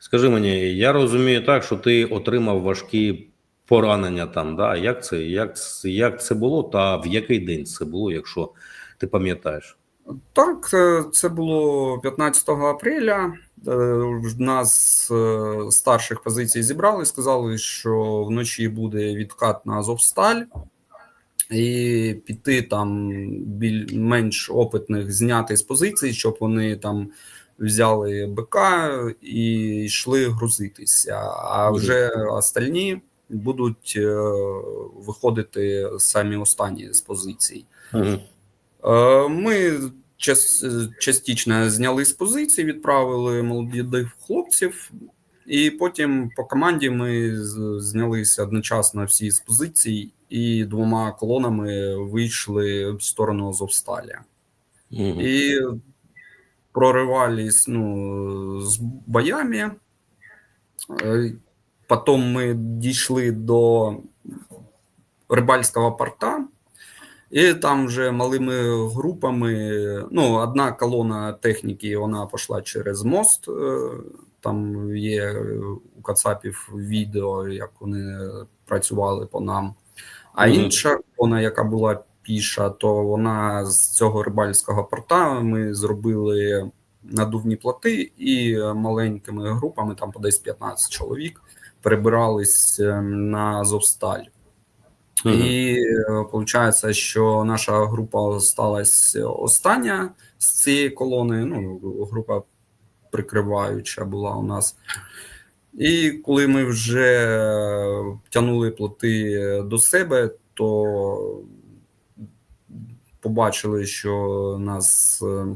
Скажи мені, я розумію так, що ти отримав важкі поранення там. Да? Як це, як, як це було, та в який день це було, якщо ти пам'ятаєш? Так, е, це було 15 апреля. Е, нас е, старших позицій зібрали, сказали, що вночі буде відкат на Азовсталь, і піти там біль менш опитних зняти з позицій, щоб вони там взяли БК і йшли грузитися. А вже остальні будуть е, виходити самі останні з позицій. Угу. Е, Ми час, частично зняли з позиції, відправили молодих хлопців, і потім по команді ми знялися одночасно всі з позицій і двома колонами вийшли в сторону Азовсталі. Угу. І проривались ну, з боями. Е, Потім ми дійшли до рибальського порта, і там вже малими групами. Ну, одна колона техніки вона пішла через мост. е, Там є у Кацапів відео, як вони працювали по нам. А інша колона, яка була піша, то вона з цього рибальського порта ми зробили надувні плоти і маленькими групами, там по десь 15 чоловік, перебирались е, на Азовсталь. І виходить, що наша група сталася остання з цієї колони. Ну, група прикриваюча була у нас. І коли ми вже тягнули плоти до себе, то побачили, що нас е,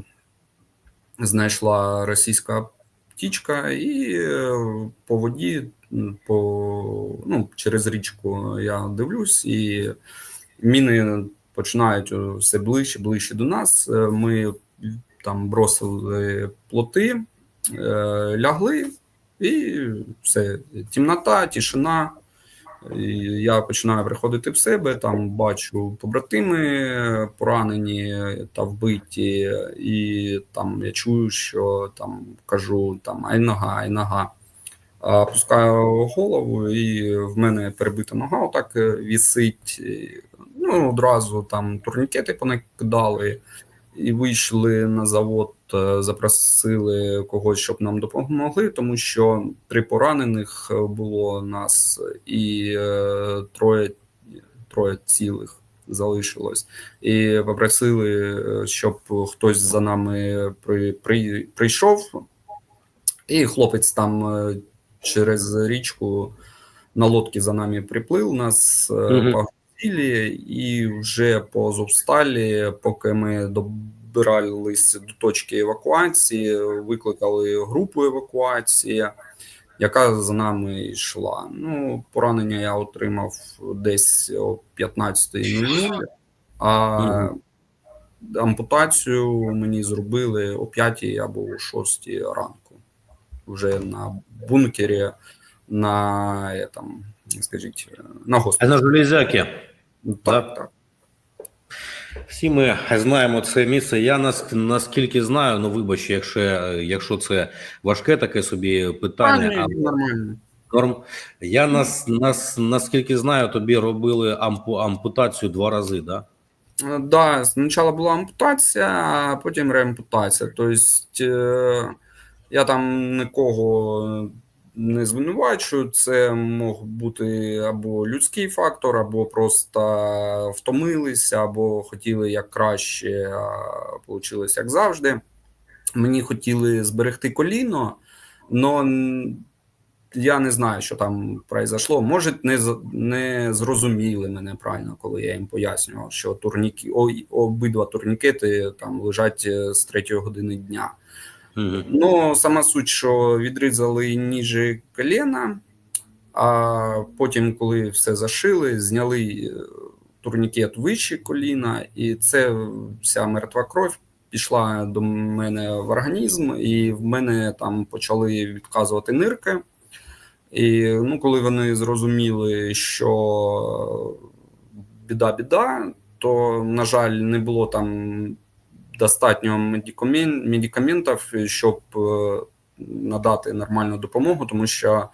знайшла російська птічка, і е, по воді, по, ну, через річку я дивлюсь, і міни починають все ближче, ближче до нас. Е, Ми там бросили плоти, лягли, і все, темнота, тишина. Я починаю приходити в себе, там бачу побратими поранені та вбиті, і там я чую, що там кажу там ай нога, ай нога. Пускаю голову, і в мене перебита нога, отак е, вісить. Ну, одразу там турнікети понакидали і вийшли на завод, запросили когось, щоб нам допомогли, тому що три поранених е, було нас, і е, троє, троє цілих залишилось. І попросили, е, щоб хтось за нами при, при, прийшов, і хлопець там е, через річку на лодці за нами приплив, нас е, Мгм. погрузили, і вже по Азовсталі, поки ми добирались до точки евакуації, викликали групу евакуації, яка за нами йшла. Ну, поранення я отримав десь о 15.00, а ампутацію мені зробили о 5 або о 6 ранку. Вже на бункері, на, там, скажіть, на госпіталі. на железяки. Так, так. Всі ми знаємо це місце. Я нас наскільки знаю, ну вибач, якщо, якщо це важке таке собі питання, нормально. норм. Я нас, нас наскільки знаю, тобі робили ампу, ампутацію два рази, да? Е, Да, спочатку була ампутація, а потім реампутація. Тобто е, я там нікого не звинувачую. Це мог бути або людський фактор, або просто втомилися, або хотіли як краще, а вийшло як завжди. Мені хотіли зберегти коліно, але я не знаю, що там произошло. Може, не, не зрозуміли мене правильно, коли я їм пояснював, що турніки, обидва турнікети там лежать е, з третьої години дня. Ну, сама суть, що відрізали ніже коліна, а потім, коли все зашили, зняли е, турнікет вище коліна, і це вся мертва кров пішла до мене в організм, і в мене там почали відказувати нирки. І ну, коли вони зрозуміли, що біда-біда, то, на жаль, не було там достатньо медикамен- медикаментів, щоб е, надати нормальну допомогу, тому що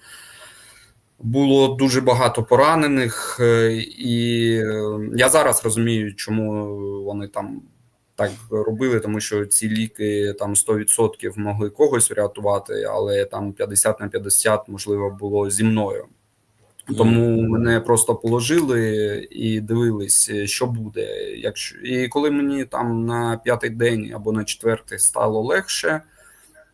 було дуже багато поранених, е, і е, я зараз розумію, чому вони там так робили, тому що ці ліки там 100% могли когось врятувати, але там 50 на 50, можливо, було зі мною. Тому мене просто положили і дивились, що буде. Якщо і коли мені там на п'ятий день або на четвертий стало легше,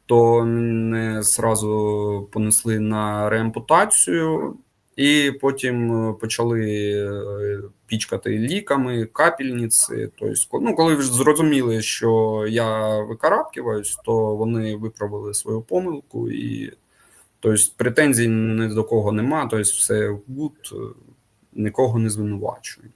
то мене зразу понесли на реампутацію, і потім е, почали е, пічкати ліками, капельниці. Тобто, ну, коли вже зрозуміли, що я викарабкиваюсь, то вони виправили свою помилку і тобто претензій ні до кого нема, тобто все гуд, нікого не звинувачую.